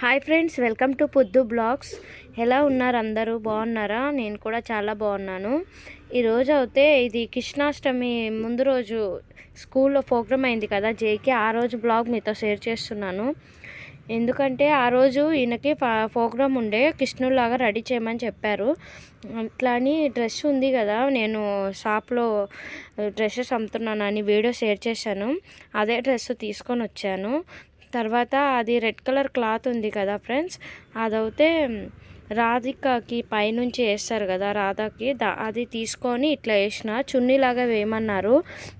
Hi friends welcome to Poddu blogs. ఎలా ఉన్నారు అందరూ? బాగున్నారా? నేను కూడా చాలా బాగున్నాను. ఈరోజు అయితే ఇది కృష్ణాష్టమి ముందు రోజు స్కూల్లో ప్రోగ్రామ్ అయింది కదా జేకి ఆ రోజు బ్లాగ్ మీతో షేర్ చేస్తున్నాను. ఎందుకంటే ఆ రోజు ఈయనకి ప్రోగ్రామ్ ఉండే కృష్ణులాగా రెడీ చేయమని చెప్పారు. అట్లా అని డ్రెస్ ఉంది కదా నేను షాప్లో డ్రెస్సెస్ అమ్ముతున్నానని వీడియో షేర్ చేశాను. అదే డ్రెస్ తీసుకొని వచ్చాను. తర్వాత అది రెడ్ కలర్ క్లాత్ ఉంది కదా ఫ్రెండ్స్ అదైతే రాధికకి పైనుంచి వేస్తారు కదా రాధాకి దా అది తీసుకొని ఇట్లా వేసిన చున్నీలాగా వేయమన్నారు.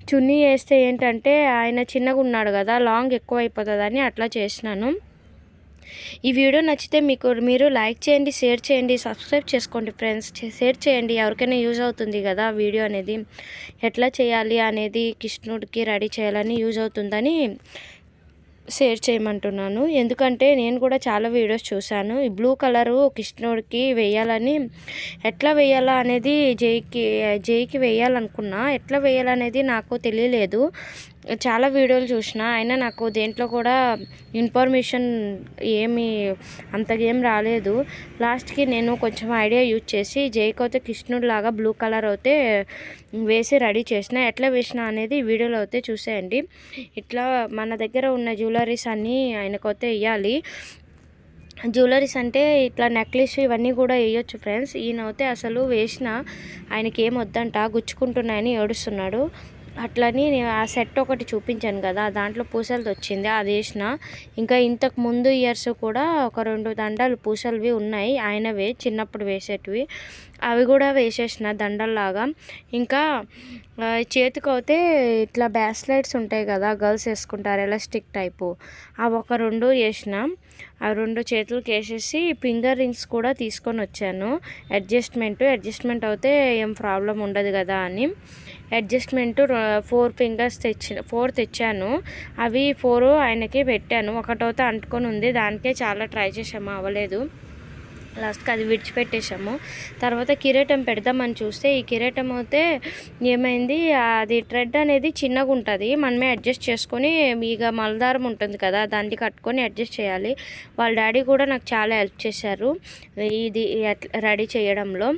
చున్నీ వేస్తే ఏంటంటే ఆయన చిన్నగా ఉన్నాడు కదా లాంగ్ ఎక్కువ అయిపోతుందని అట్లా చేసినాను. ఈ వీడియో నచ్చితే మీకు మీరు లైక్ చేయండి షేర్ చేయండి సబ్స్క్రైబ్ చేసుకోండి ఫ్రెండ్స్. షేర్ చేయండి ఎవరికైనా యూజ్ అవుతుంది కదా వీడియో అనేది. ఎట్లా చేయాలి అనేది కృష్ణుడికి రెడీ చేయాలని యూజ్ అవుతుందని షేర్ చేయమంటున్నాను. ఎందుకంటే నేను కూడా చాలా వీడియోస్ చూశాను. ఈ బ్లూ కలరు కృష్ణుడికి వేయాలని ఎట్లా వేయాలా అనేది జైకి జైకి వేయాలనుకున్నా ఎట్లా వేయాలనేది నాకు తెలియలేదు. చాలా వీడియోలు చూసిన అయినా నాకు దేంట్లో కూడా ఇన్ఫర్మేషన్ ఏమి అంతగా రాలేదు. లాస్ట్కి నేను కొంచెం ఐడియా యూజ్ చేసి జైకి అయితే బ్లూ కలర్ అయితే వేసి రెడీ చేసిన. ఎట్లా వేసిన అనేది వీడియోలో అయితే చూసేయండి. ఇట్లా మన దగ్గర ఉన్న జ్యువెలరీస్ అన్నీ ఆయనకైతే ఇవ్వాలి జ్యువెలరీస్ అంటే ఇట్లా నెక్లెస్ ఇవన్నీ కూడా వేయొచ్చు ఫ్రెండ్స్. ఈయన అయితే అసలు వేసిన ఆయనకి ఏం వద్దంట గుచ్చుకుంటున్నాయని ఏడుస్తున్నాడు. అట్లని నేను ఆ సెట్ ఒకటి చూపించాను కదా దాంట్లో పూసలది వచ్చింది అది వేసిన. ఇంకా ఇంతకు ముందు ఇయర్స్ కూడా ఒక రెండు దండలు పూసలవి ఉన్నాయి ఆయనవే చిన్నప్పుడు వేసేటివి. అవి కూడా వేసేసిన దండల్లాగా. ఇంకా చేతికి అయితే ఇట్లా బ్యాస్లైట్స్ ఉంటాయి కదా గర్ల్స్ వేసుకుంటారు ఎలాస్టిక్ టైపు. అవి ఒక రెండు వేసిన. ఆ రెండు చేతులకి వేసేసి ఫింగర్ రింగ్స్ కూడా తీసుకొని వచ్చాను. అడ్జస్ట్మెంట్ అడ్జస్ట్మెంట్ అయితే ఏం ప్రాబ్లం ఉండదు కదా అని. అడ్జస్ట్మెంట్ ఫోర్ ఫింగర్స్ తెచ్చి ఫోర్ తెచ్చాను. అవి ఫోర్ ఆయనకి పెట్టాను. ఒకటైతే అంటుకొని ఉంది. దానికే చాలా ట్రై చేసాము అవ్వలేదు. లాస్ట్కి అది విడిచిపెట్టేశాము. తర్వాత కిరీటం పెడదామని చూస్తే ఈ కిరీటం అయితే ఏమైంది అది థ్రెడ్ అనేది చిన్నగా ఉంటుంది మనమే అడ్జస్ట్ చేసుకొని ఇక మలదారం ఉంటుంది కదా దాన్ని కట్టుకొని అడ్జస్ట్ చేయాలి. వాళ్ళ డాడీ కూడా నాకు చాలా హెల్ప్ చేశారు ఇది రెడీ చేయడంలో.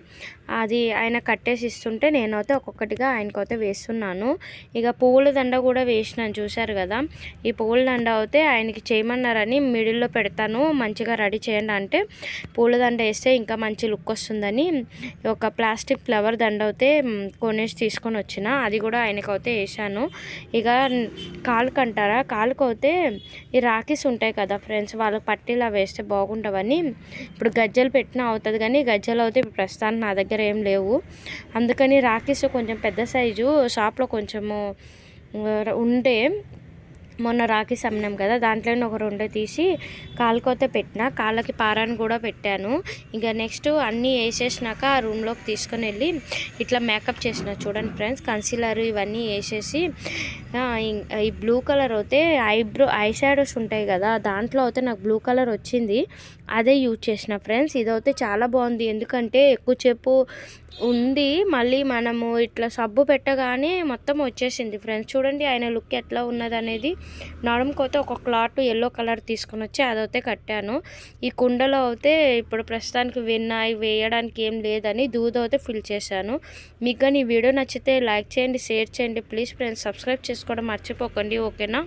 అది ఆయన కట్టేసి ఇస్తుంటే నేనైతే ఒక్కొక్కటిగా ఆయనకైతే వేస్తున్నాను. ఇక పువ్వుల దండ కూడా వేసినాను చూశారు కదా? ఈ పువ్వుల దండ అయితే ఆయనకి చేయమన్నారని మిడిల్లో పెడతాను మంచిగా రెడీ చేయండి అంటే పూల దండ వేస్తే ఇంకా మంచి లుక్ వస్తుందని ఒక ప్లాస్టిక్ ఫ్లవర్ దండ అయితే కొనేసి తీసుకొని వచ్చిన అది కూడా ఆయనకైతే వేసాను ఇక కాలుకు అంటారా కాలుకు అయితే ఈ రాఖీస్ ఉంటాయి కదా ఫ్రెండ్స్ వాళ్ళకి పట్టీలా వేస్తే బాగుంటావని ఇప్పుడు గజ్జలు పెట్టినా అవుతుంది కానీ గజ్జలు అయితే ప్రస్తుతానికి నా దగ్గర దగ్గర ఏం లేవు. అందుకని రాఖీస్ కొంచెం పెద్ద సైజు షాప్లో కొంచెము ఉంటే మొన్న రాఖీస్ అమ్మినాం కదా దాంట్లోనే ఒక రెండు తీసి కాలుకొతే పెట్టిన కాళ్ళకి పారాన్ని కూడా పెట్టాను. ఇంకా నెక్స్ట్ అన్నీ వేసేసినాక ఆ రూమ్లోకి తీసుకొని వెళ్ళి ఇట్లా మేకప్ చేసిన చూడండి ఫ్రెండ్స్ కన్సీలర్ ఇవన్నీ వేసేసి ఈ బ్లూ కలర్ అయితే ఐబ్రో ఐ షాడోస్ ఉంటాయి కదా దాంట్లో అయితే నాకు బ్లూ కలర్ వచ్చింది. అదే యూజ్ చేసిన ఫ్రెండ్స్. ఇదైతే చాలా బాగుంది. ఎందుకంటే ఎక్కువ చెప్పు ఉంది. మళ్ళీ మనము ఇట్లా సబ్బు పెట్టగానే మొత్తం వచ్చేసింది ఫ్రెండ్స్. చూడండి ఆయన లుక్ ఎట్లా ఉన్నది అనేది నడుముకోతే ఒక క్లాత్ ఎల్లో కలర్ తీసుకొని వచ్చి అదైతే కట్టాను. ఈ కుండలో అయితే ఇప్పుడు ప్రస్తుతానికి విన్నాయి వేయడానికి ఏం లేదని దూద అయితే ఫిల్ చేశాను. మీకు కానీ ఈ వీడియో నచ్చితే లైక్ చేయండి షేర్ చేయండి. ప్లీజ్ ఫ్రెండ్స్ సబ్స్క్రైబ్ చేసుకోవడం మర్చిపోకండి ఓకేనా?